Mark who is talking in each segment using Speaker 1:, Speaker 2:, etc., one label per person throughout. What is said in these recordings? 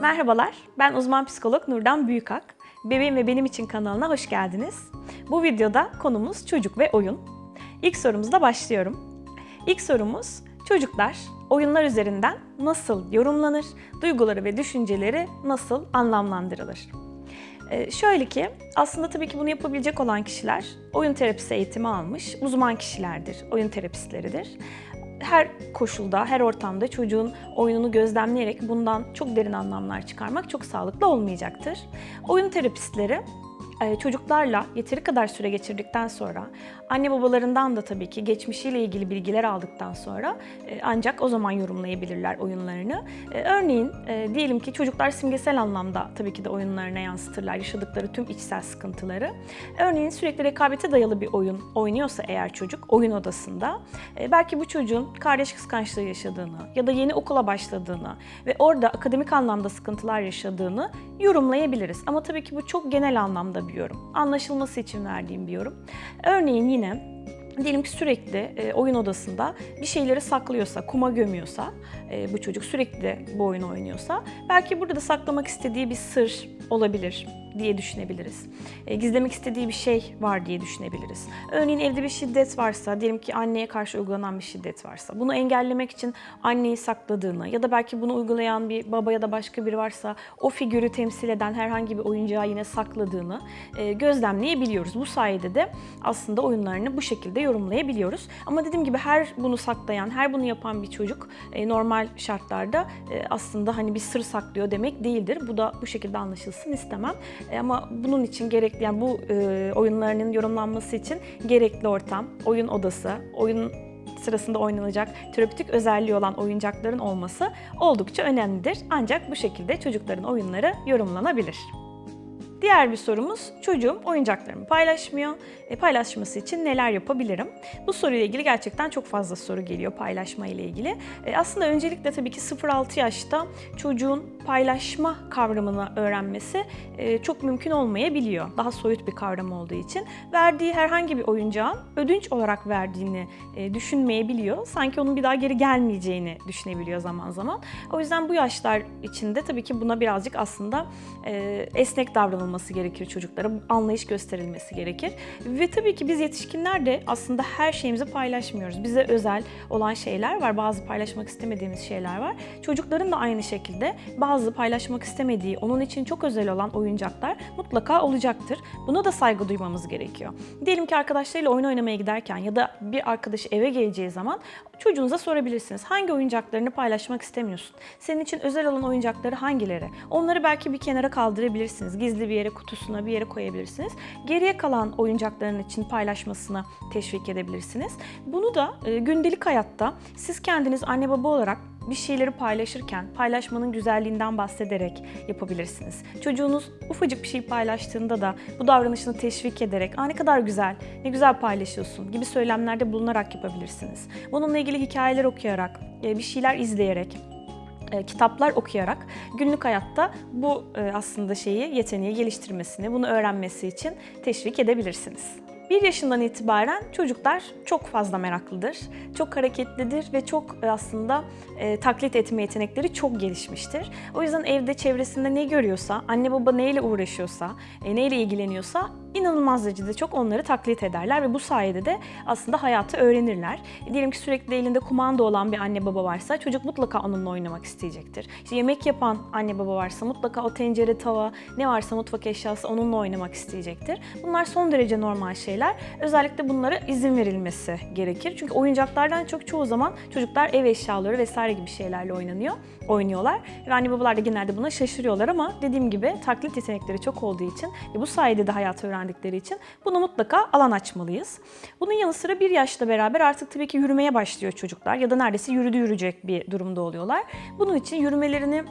Speaker 1: Merhabalar, ben uzman psikolog Nurdan Büyükak. Bebeğim ve Benim için kanalına hoş geldiniz. Bu videoda konumuz çocuk ve oyun. İlk sorumuzla başlıyorum. İlk sorumuz, çocuklar oyunlar üzerinden nasıl yorumlanır, duyguları ve düşünceleri nasıl anlamlandırılır? Ee, şöyle ki, aslında tabii ki bunu yapabilecek olan kişiler oyun terapisi eğitimi almış uzman kişilerdir, oyun terapistleridir her koşulda, her ortamda çocuğun oyununu gözlemleyerek bundan çok derin anlamlar çıkarmak çok sağlıklı olmayacaktır. Oyun terapistleri çocuklarla yeteri kadar süre geçirdikten sonra, anne babalarından da tabii ki geçmişiyle ilgili bilgiler aldıktan sonra e, ancak o zaman yorumlayabilirler oyunlarını. E, Örneğin diyelim ki çocuklar simgesel anlamda tabii ki de oyunlarına yansıtırlar yaşadıkları tüm içsel sıkıntıları. Örneğin sürekli rekabete dayalı bir oyun oynuyorsa eğer çocuk oyun odasında belki bu çocuğun kardeş kıskançlığı yaşadığını ya da yeni okula başladığını ve orada akademik anlamda sıkıntılar yaşadığını yorumlayabiliriz. Ama tabii ki bu çok genel anlamda bir yorum. Anlaşılması için verdiğim bir yorum. Örneğin yine Diyelim ki sürekli e, oyun odasında bir şeyleri saklıyorsa, kuma gömüyorsa, e, bu çocuk sürekli bu oyunu oynuyorsa, belki burada da saklamak istediği bir sır olabilir diye düşünebiliriz. E, gizlemek istediği bir şey var diye düşünebiliriz. Örneğin evde bir şiddet varsa, diyelim ki anneye karşı uygulanan bir şiddet varsa, bunu engellemek için anneyi sakladığını ya da belki bunu uygulayan bir baba ya da başka biri varsa o figürü temsil eden herhangi bir oyuncağı yine sakladığını e, gözlemleyebiliyoruz. Bu sayede de aslında oyunlarını bu şekilde yorumlayabiliyoruz. Ama dediğim gibi her bunu saklayan, her bunu yapan bir çocuk e, normal şartlarda e, aslında hani bir sır saklıyor demek değildir. Bu da bu şekilde anlaşılsın istemem. E, ama bunun için gerekli yani bu e, oyunlarının yorumlanması için gerekli ortam, oyun odası, oyun sırasında oynanacak terapötik özelliği olan oyuncakların olması oldukça önemlidir. Ancak bu şekilde çocukların oyunları yorumlanabilir. Diğer bir sorumuz çocuğum oyuncaklarımı paylaşmıyor. E, paylaşması için neler yapabilirim? Bu soruyla ilgili gerçekten çok fazla soru geliyor paylaşma ile ilgili. E, aslında öncelikle tabii ki 0-6 yaşta çocuğun paylaşma kavramını öğrenmesi e, çok mümkün olmayabiliyor. Daha soyut bir kavram olduğu için. Verdiği herhangi bir oyuncağın ödünç olarak verdiğini e, düşünmeyebiliyor. Sanki onun bir daha geri gelmeyeceğini düşünebiliyor zaman zaman. O yüzden bu yaşlar içinde tabii ki buna birazcık aslında e, esnek davranılması gerekir çocuklara. Anlayış gösterilmesi gerekir. Ve tabii ki biz yetişkinler de aslında her şeyimizi paylaşmıyoruz. Bize özel olan şeyler var. Bazı paylaşmak istemediğimiz şeyler var. Çocukların da aynı şekilde bazı paylaşmak istemediği, onun için çok özel olan oyuncaklar mutlaka olacaktır. Buna da saygı duymamız gerekiyor. Diyelim ki arkadaşlarıyla oyun oynamaya giderken ya da bir arkadaş eve geleceği zaman çocuğunuza sorabilirsiniz. Hangi oyuncaklarını paylaşmak istemiyorsun? Senin için özel olan oyuncakları hangileri? Onları belki bir kenara kaldırabilirsiniz. Gizli bir yere, kutusuna bir yere koyabilirsiniz. Geriye kalan oyuncakların için paylaşmasına teşvik edebilirsiniz. Bunu da e, gündelik hayatta siz kendiniz anne baba olarak bir şeyleri paylaşırken paylaşmanın güzelliğinden bahsederek yapabilirsiniz. Çocuğunuz ufacık bir şey paylaştığında da bu davranışını teşvik ederek "Aa ne kadar güzel, ne güzel paylaşıyorsun." gibi söylemlerde bulunarak yapabilirsiniz. Bununla ilgili hikayeler okuyarak, e, bir şeyler izleyerek e, kitaplar okuyarak günlük hayatta bu e, aslında şeyi, yeteneği geliştirmesini, bunu öğrenmesi için teşvik edebilirsiniz. Bir yaşından itibaren çocuklar çok fazla meraklıdır, çok hareketlidir ve çok e, aslında e, taklit etme yetenekleri çok gelişmiştir. O yüzden evde çevresinde ne görüyorsa, anne baba neyle uğraşıyorsa, e, neyle ilgileniyorsa inanılmaz derecede çok onları taklit ederler ve bu sayede de aslında hayatı öğrenirler. Diyelim ki sürekli elinde kumanda olan bir anne baba varsa çocuk mutlaka onunla oynamak isteyecektir. İşte yemek yapan anne baba varsa mutlaka o tencere, tava, ne varsa mutfak eşyası onunla oynamak isteyecektir. Bunlar son derece normal şeyler. Özellikle bunlara izin verilmesi gerekir. Çünkü oyuncaklardan çok çoğu zaman çocuklar ev eşyaları vesaire gibi şeylerle oynanıyor, oynuyorlar. Ve anne babalar da genelde buna şaşırıyorlar ama dediğim gibi taklit yetenekleri çok olduğu için bu sayede de hayatı öğrendikleri için bunu mutlaka alan açmalıyız. Bunun yanı sıra bir yaşla beraber artık tabii ki yürümeye başlıyor çocuklar ya da neredeyse yürüdü yürüyecek bir durumda oluyorlar. Bunun için yürümelerini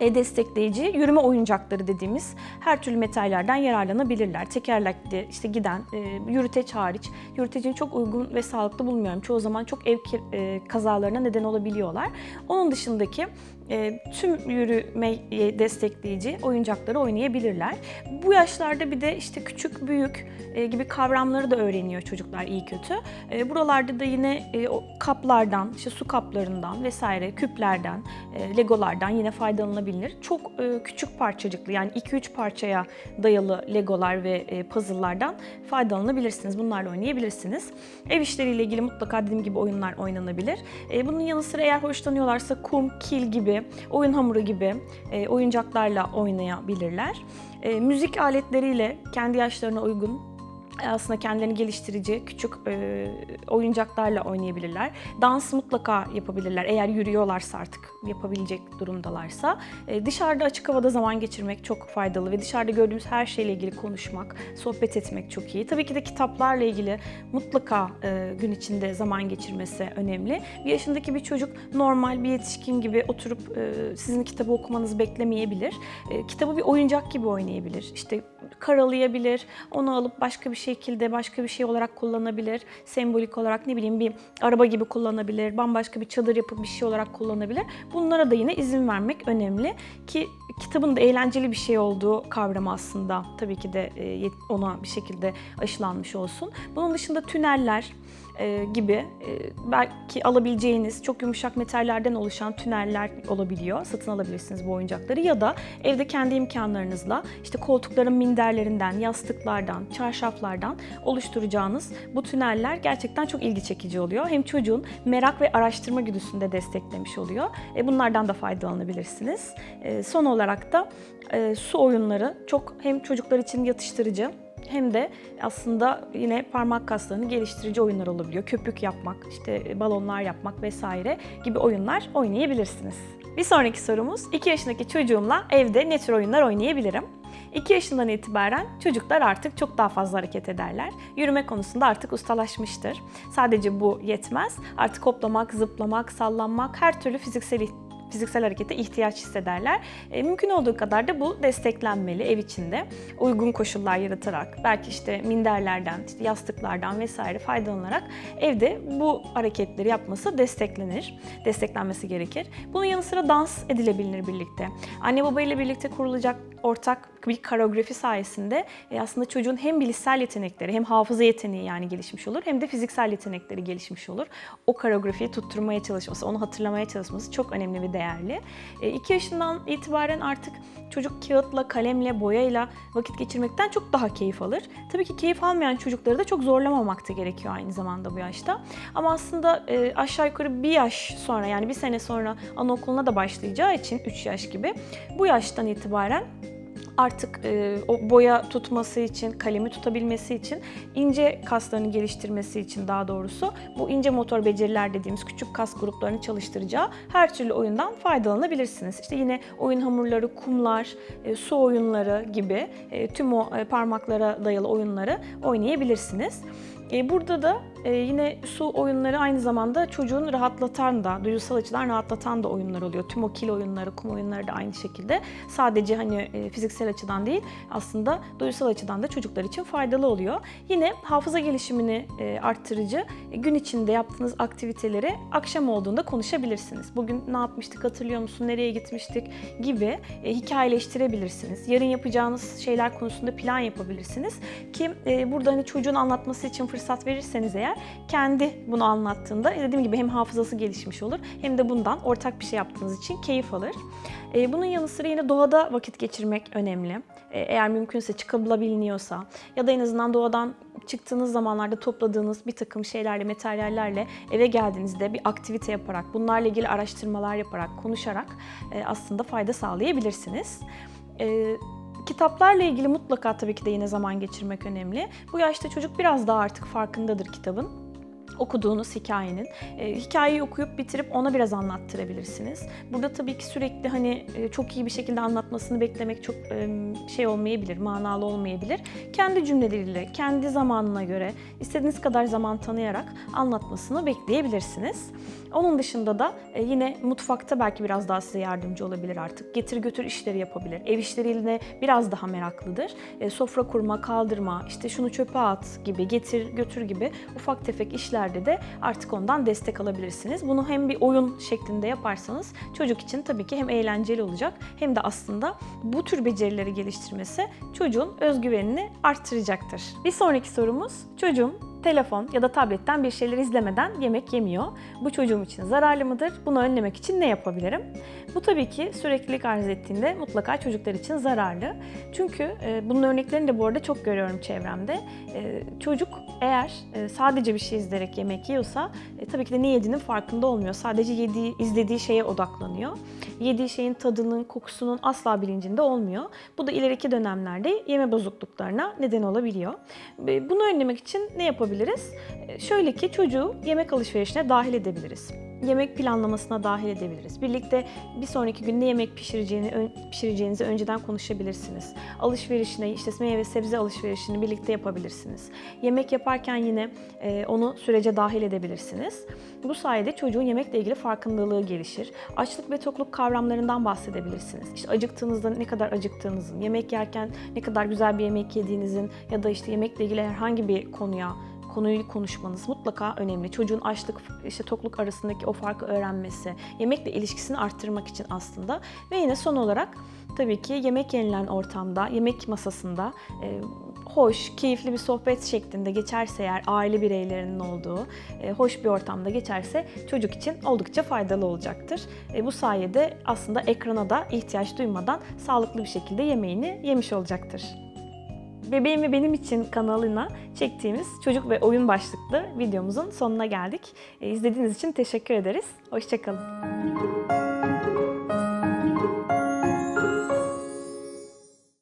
Speaker 1: e, destekleyici yürüme oyuncakları dediğimiz her türlü metallerden yararlanabilirler. Tekerlekli işte giden e, yürüteç hariç. Yürütecini çok uygun ve sağlıklı bulmuyorum. Çoğu zaman çok ev e, kazalarına neden olabiliyorlar. Onun dışındaki tüm yürümeyi destekleyici oyuncakları oynayabilirler. Bu yaşlarda bir de işte küçük, büyük e, gibi kavramları da öğreniyor çocuklar iyi kötü. E, buralarda da yine e, o kaplardan, işte su kaplarından vesaire, küplerden, legolardan yine faydalanılabilir. Çok küçük parçacıklı yani 2-3 parçaya dayalı legolar ve puzzle'lardan faydalanabilirsiniz. Bunlarla oynayabilirsiniz. Ev işleriyle ilgili mutlaka dediğim gibi oyunlar oynanabilir. Bunun yanı sıra eğer hoşlanıyorlarsa kum, kil gibi, oyun hamuru gibi e, oyuncaklarla oynayabilirler. E, müzik aletleriyle kendi yaşlarına uygun aslında kendilerini geliştirici küçük e, oyuncaklarla oynayabilirler. Dans mutlaka yapabilirler eğer yürüyorlarsa artık yapabilecek durumdalarsa. E, dışarıda açık havada zaman geçirmek çok faydalı ve dışarıda gördüğümüz her şeyle ilgili konuşmak, sohbet etmek çok iyi. Tabii ki de kitaplarla ilgili mutlaka e, gün içinde zaman geçirmesi önemli. Bir yaşındaki bir çocuk normal bir yetişkin gibi oturup e, sizin kitabı okumanızı beklemeyebilir. E, kitabı bir oyuncak gibi oynayabilir. İşte karalayabilir, onu alıp başka bir şekilde başka bir şey olarak kullanabilir. Sembolik olarak ne bileyim bir araba gibi kullanabilir, bambaşka bir çadır yapıp bir şey olarak kullanabilir. Bunlara da yine izin vermek önemli ki kitabın da eğlenceli bir şey olduğu kavramı aslında tabii ki de e, ona bir şekilde aşılanmış olsun. Bunun dışında tüneller e, gibi e, belki alabileceğiniz çok yumuşak metallerden oluşan tüneller olabiliyor. Satın alabilirsiniz bu oyuncakları ya da evde kendi imkanlarınızla işte koltukların minderlerinden, yastıklardan, çarşaflardan oluşturacağınız bu tüneller gerçekten çok ilgi çekici oluyor. Hem çocuğun merak ve araştırma güdüsünü de desteklemiş oluyor. E, bunlardan da faydalanabilirsiniz. E, son olarak da e, su oyunları çok hem çocuklar için yatıştırıcı hem de aslında yine parmak kaslarını geliştirici oyunlar olabiliyor. Köpük yapmak, işte balonlar yapmak vesaire gibi oyunlar oynayabilirsiniz. Bir sonraki sorumuz 2 yaşındaki çocuğumla evde ne tür oyunlar oynayabilirim? 2 yaşından itibaren çocuklar artık çok daha fazla hareket ederler. Yürüme konusunda artık ustalaşmıştır. Sadece bu yetmez. Artık hoplamak, zıplamak, sallanmak, her türlü fiziksel fiziksel harekete ihtiyaç hissederler. E, mümkün olduğu kadar da bu desteklenmeli ev içinde. Uygun koşullar yaratarak, belki işte minderlerden, işte yastıklardan vesaire faydalanarak evde bu hareketleri yapması desteklenir. Desteklenmesi gerekir. Bunun yanı sıra dans edilebilir birlikte. Anne baba ile birlikte kurulacak ortak bir koreografi sayesinde e, aslında çocuğun hem bilişsel yetenekleri hem hafıza yeteneği yani gelişmiş olur hem de fiziksel yetenekleri gelişmiş olur. O koreografiyi tutturmaya çalışması, onu hatırlamaya çalışması çok önemli ve değerli. 2 yaşından itibaren artık çocuk kağıtla, kalemle, boyayla vakit geçirmekten çok daha keyif alır. Tabii ki keyif almayan çocukları da çok zorlamamak da gerekiyor aynı zamanda bu yaşta. Ama aslında e, aşağı yukarı bir yaş sonra yani bir sene sonra anaokuluna da başlayacağı için 3 yaş gibi bu yaştan itibaren artık e, o boya tutması için, kalemi tutabilmesi için, ince kaslarını geliştirmesi için daha doğrusu bu ince motor beceriler dediğimiz küçük kas gruplarını çalıştıracağı her türlü oyundan faydalanabilirsiniz. İşte yine oyun hamurları, kumlar, e, su oyunları gibi e, tüm o e, parmaklara dayalı oyunları oynayabilirsiniz. E, Burada da e, yine su oyunları aynı zamanda çocuğun rahatlatan da, duygusal açıdan rahatlatan da oyunlar oluyor. Tüm o kil oyunları, kum oyunları da aynı şekilde. Sadece hani e, fiziksel açıdan değil, aslında duygusal açıdan da çocuklar için faydalı oluyor. Yine hafıza gelişimini e, arttırıcı, e, gün içinde yaptığınız aktiviteleri akşam olduğunda konuşabilirsiniz. Bugün ne yapmıştık hatırlıyor musun, nereye gitmiştik gibi hikayeleştirebilirsiniz. Yarın yapacağınız şeyler konusunda plan yapabilirsiniz ki burada hani çocuğun anlatması için fırsat verirseniz eğer kendi bunu anlattığında e, dediğim gibi hem hafızası gelişmiş olur hem de bundan ortak bir şey yaptığınız için keyif alır. E, bunun yanı sıra yine doğada vakit geçirmek önemli. E, eğer mümkünse çıkabiliniyorsa ya da en azından doğadan çıktığınız zamanlarda topladığınız bir takım şeylerle, materyallerle eve geldiğinizde bir aktivite yaparak, bunlarla ilgili araştırmalar yaparak, konuşarak aslında fayda sağlayabilirsiniz. Kitaplarla ilgili mutlaka tabii ki de yine zaman geçirmek önemli. Bu yaşta çocuk biraz daha artık farkındadır kitabın okuduğunuz hikayenin. E, hikayeyi okuyup bitirip ona biraz anlattırabilirsiniz. Burada tabii ki sürekli hani e, çok iyi bir şekilde anlatmasını beklemek çok e, şey olmayabilir, manalı olmayabilir. Kendi cümleleriyle, kendi zamanına göre istediğiniz kadar zaman tanıyarak anlatmasını bekleyebilirsiniz. Onun dışında da e, yine mutfakta belki biraz daha size yardımcı olabilir artık. Getir götür işleri yapabilir. Ev işleriyle biraz daha meraklıdır. E, sofra kurma, kaldırma, işte şunu çöpe at gibi, getir götür gibi ufak tefek işler işlerde de artık ondan destek alabilirsiniz. Bunu hem bir oyun şeklinde yaparsanız çocuk için tabii ki hem eğlenceli olacak hem de aslında bu tür becerileri geliştirmesi çocuğun özgüvenini arttıracaktır. Bir sonraki sorumuz çocuğum telefon ya da tabletten bir şeyler izlemeden yemek yemiyor. Bu çocuğum için zararlı mıdır? Bunu önlemek için ne yapabilirim? Bu tabii ki süreklilik arz ettiğinde mutlaka çocuklar için zararlı. Çünkü e, bunun örneklerini de bu arada çok görüyorum çevremde. E, çocuk eğer e, sadece bir şey izleyerek yemek yiyorsa e, tabii ki de ne yediğinin farkında olmuyor. Sadece yediği, izlediği şeye odaklanıyor. Yediği şeyin tadının, kokusunun asla bilincinde olmuyor. Bu da ileriki dönemlerde yeme bozukluklarına neden olabiliyor. E, Bunu önlemek için ne yapabiliriz? E, Şöyle ki çocuğu yemek alışverişine dahil edebiliriz. Yemek planlamasına dahil edebiliriz. Birlikte bir sonraki gün ne yemek pişireceğini, pişireceğinizi önceden konuşabilirsiniz. Alışverişine, işte meyve sebze alışverişini birlikte yapabilirsiniz. Yemek yaparken yine e, onu sürece dahil edebilirsiniz. Bu sayede çocuğun yemekle ilgili farkındalığı gelişir. Açlık ve tokluk kavramlarından bahsedebilirsiniz. İşte acıktığınızda ne kadar acıktığınızın, yemek yerken ne kadar güzel bir yemek yediğinizin ya da işte yemekle ilgili herhangi bir konuya konuyu konuşmanız mutlaka önemli. Çocuğun açlık, işte tokluk arasındaki o farkı öğrenmesi, yemekle ilişkisini arttırmak için aslında. Ve yine son olarak tabii ki yemek yenilen ortamda, yemek masasında e, hoş, keyifli bir sohbet şeklinde geçerse eğer aile bireylerinin olduğu e, hoş bir ortamda geçerse çocuk için oldukça faydalı olacaktır. E, bu sayede aslında ekrana da ihtiyaç duymadan sağlıklı bir şekilde yemeğini yemiş olacaktır. Bebeğim ve Benim için kanalına çektiğimiz çocuk ve oyun başlıklı videomuzun sonuna geldik. E, İzlediğiniz için teşekkür ederiz. Hoşçakalın.